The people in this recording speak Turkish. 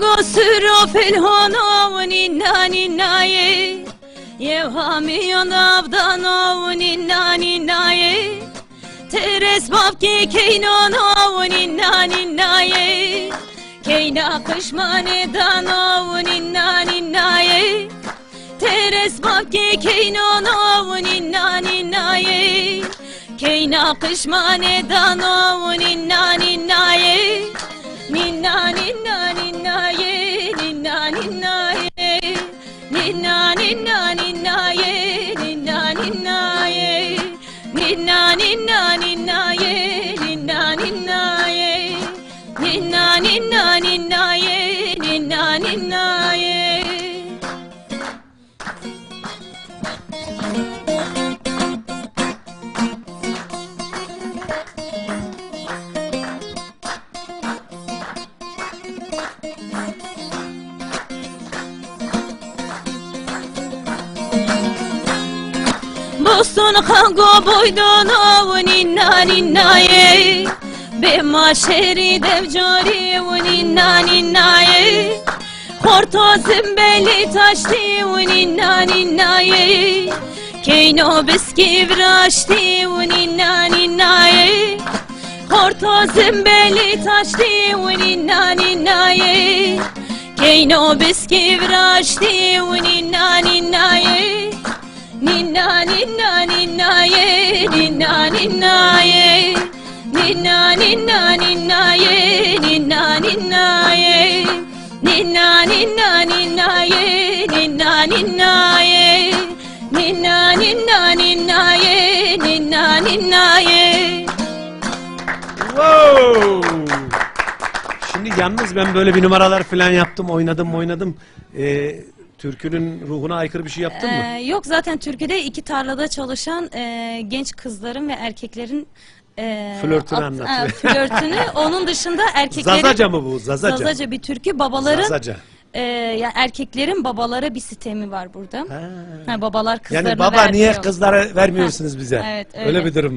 gosro felhono ninna ninnaye Yevhami yonavdano ninna ninnaye Teres babki keynono ninna ninnaye Keyna kışmane dano ninna ninnaye Teres babki keynono ninna ninnaye Keyna kışmane dano ninna ninnaye Ninna ninna ninna ye ninna ninna ye Boston kango boydono ninna ninna ye Be maşeri devcari ninna ninna ye Porto zimbeli taşti ninna ninna ye Keyno biski vraşti ninna ninna ye Porto zimbeli taşti ninna ninna ye Keyno biski vraşti ninna ninna ye Ninna ninna ninna ye ninna ninna ye Ninna ninna ninna ye ninna ninna ye Ninna ninna ninna ye ninna ninna ye Ninna ninna ninna ye ninna ninna ye Wow! Şimdi yalnız ben böyle bir numaralar falan yaptım, oynadım, oynadım. Ee, türkünün ruhuna aykırı bir şey yaptın mı? Ee, yok zaten Türkiye'de iki tarlada çalışan e, genç kızların ve erkeklerin e, Flörtünü at- anlatıyor. e, flörtünü. Onun dışında erkeklerin Zazaca mı bu? Zazaca. Zazaca bir türkü. Babaların Zazaca. e, ya erkeklerin babalara bir sistemi var burada. Ha. Ha, babalar kızlarına Yani baba niye vermiyor. kızlara vermiyorsunuz bize? Evet, öyle. öyle. bir durum.